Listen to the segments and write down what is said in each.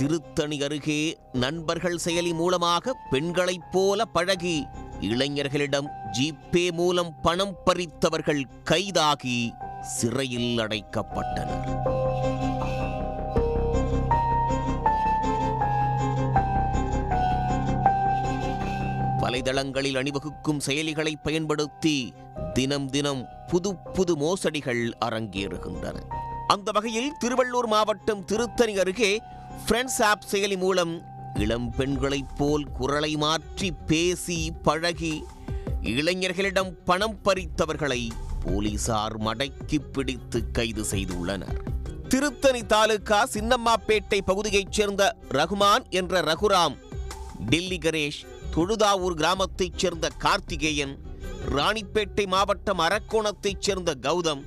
திருத்தணி அருகே நண்பர்கள் செயலி மூலமாக பெண்களைப் போல பழகி இளைஞர்களிடம் ஜிபே மூலம் பணம் பறித்தவர்கள் கைதாகி சிறையில் அடைக்கப்பட்டனர். வலைதளங்களில் அணிவகுக்கும் செயலிகளை பயன்படுத்தி தினம் தினம் புது புது மோசடிகள் அரங்கேறுகின்றன. அந்த வகையில் திருவள்ளூர் மாவட்டம் திருத்தணி அருகே ஃப்ரெண்ட்ஸ் ஆப் செயலி மூலம் இளம் பெண்களைப் போல் குரலை மாற்றி பேசி பழகி இளைஞர்களிடம் பணம் பறித்தவர்களை போலீசார் மடக்கி பிடித்து கைது செய்துள்ளனர். திருத்தணி தாலுகா சின்னம்மாப்பேட்டை பகுதியைச் சேர்ந்த ரகுமான் என்ற ரகுராம் டில்லி கணேஷ் தொழுதாவூர் கிராமத்தைச் சேர்ந்த கார்த்திகேயன் ராணிப்பேட்டை மாவட்டம் அரக்கோணத்தைச் சேர்ந்த கௌதம்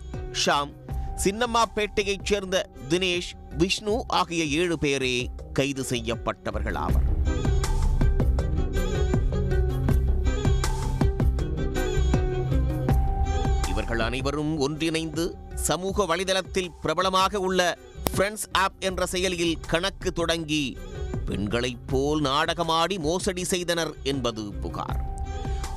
ஷாம் சின்னம்மாப்பேட்டையைச் சேர்ந்த தினேஷ் விஷ்ணு ஆகிய ஏழு பேரே கைது செய்யப்பட்டவர்களாவர். இவர்கள் அனைவரும் ஒன்றிணைந்து சமூக வலைதளத்தில் பிரபலமாக உள்ள ஃப்ரெண்ட்ஸ் ஆப் என்ற செயலியில் கணக்கு தொடங்கி பெண்களைப் போல் நாடகமாடி மோசடி செய்தனர் என்பது புகார்.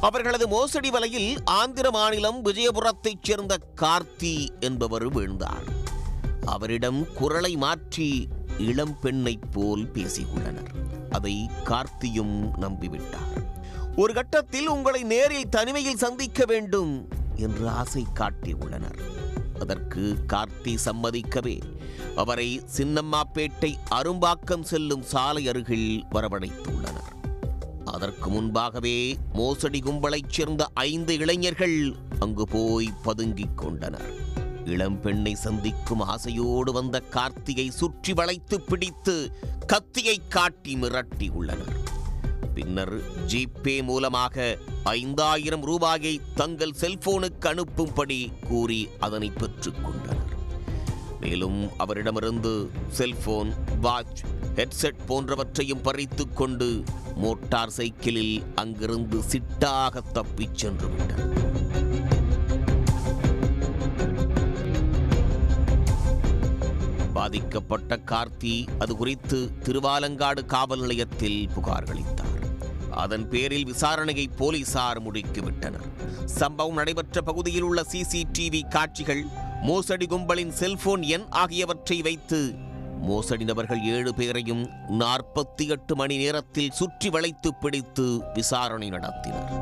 அவர்களது மோசடி வலையில் ஆந்திர மாநிலம் விஜயபுரத்தைச் சேர்ந்த கார்த்தி என்பவர் வீழ்ந்தார். அவரிடம் குரலை மாற்றி இளம் பெண்ணைப் போல் பேசியுள்ளனர். அதை கார்த்தியும் நம்பிவிட்டார். ஒரு கட்டத்தில் உங்களை நேரில் தனிமையில் சந்திக்க வேண்டும் என்று ஆசை காட்டியுள்ளனர். அதற்கு கார்த்தி சம்மதிக்கவே அவரை சின்னம்மாப்பேட்டை அரும்பாக்கம் செல்லும் சாலை அருகில் வரவழைத்துள்ளனர். அதற்கு முன்பாகவே மோசடி கும்பலைச் சேர்ந்த ஐந்து இளைஞர்கள் அங்கு போய் பதுங்கிக் கொண்டனர். இளம் பெண்ணை சந்திக்கும் ஆசையோடு வந்த கார்த்தியை சுற்றி வளைத்து பிடித்து கத்தியை காட்டி மிரட்டி உள்ளனர். பின்னர் ஜிபே மூலமாக ஐந்தாயிரம் ரூபாயை தங்கள் செல்போனுக்கு அனுப்பும்படி கூறி அதனை பெற்றுக் கொண்டனர். மேலும் அவரிடமிருந்து செல்போன் வாட்ச் ஹெட்செட் போன்றவற்றையும் பறித்து கொண்டு மோட்டார் சைக்கிளில் அங்கிருந்து சிட்டாக தப்பிச் சென்று விட்டார் பாதிக்கப்பட்ட கார்த்தி அது குறித்து திருவாலங்காடு காவல் நிலையத்தில் புகார் அளித்தார். அதன் பேரில் விசாரணையை போலீசார் முடுக்கிவிட்டனர் சம்பவம் நடைபெற்ற பகுதியில் உள்ள சிசிடிவி காட்சிகள் மோசடி கும்பலின் செல்போன் எண் ஆகியவற்றை வைத்து மோசடி நபர்கள் ஏழு பேரையும் நாற்பத்தி எட்டு மணி நேரத்தில் சுற்றி வளைத்து பிடித்து விசாரணை நடத்தினர்.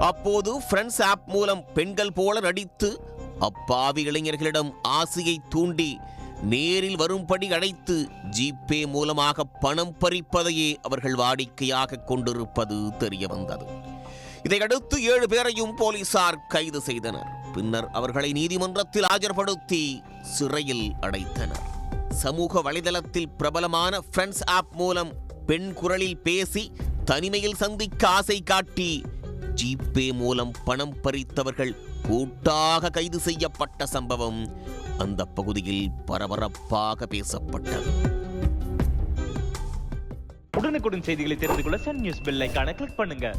அப்போது ஃப்ரெண்ட்ஸ் ஆப் மூலம் பெண்கள் போல நடித்து அப்பாவி இளைஞர்களிடம் ஆசையை தூண்டி நேரில் வரும்படி அழைத்து ஜிபே மூலமாக பணம் பறிப்பதையே அவர்கள் வாடிக்கையாக கொண்டிருப்பது தெரிய வந்தது இதையடுத்து ஏழு பேரையும் போலீசார் கைது செய்தனர். பின்னர் அவர்களை நீதிமன்றத்தில் ஆஜர்படுத்தி சிறையில் அடைத்தனர். சமூக வலைதளத்தில் பிரபலமான ஃப்ரெண்ட்ஸ் ஆப் மூலம் பெண் குரலில் பேசி தனிமையில் சந்திக்க ஆசை காட்டி ஜிபே மூலம் பணம் பறித்தவர்கள் கூட்டாக கைது செய்யப்பட்ட சம்பவம் அந்த பகுதியில் பரபரப்பாக பேசப்பட்டது. உடனுக்குடன் செய்திகளை தெரிந்து கொள்ள சன் நியூஸ் பெல் ஐகானை கிளிக் பண்ணுங்க.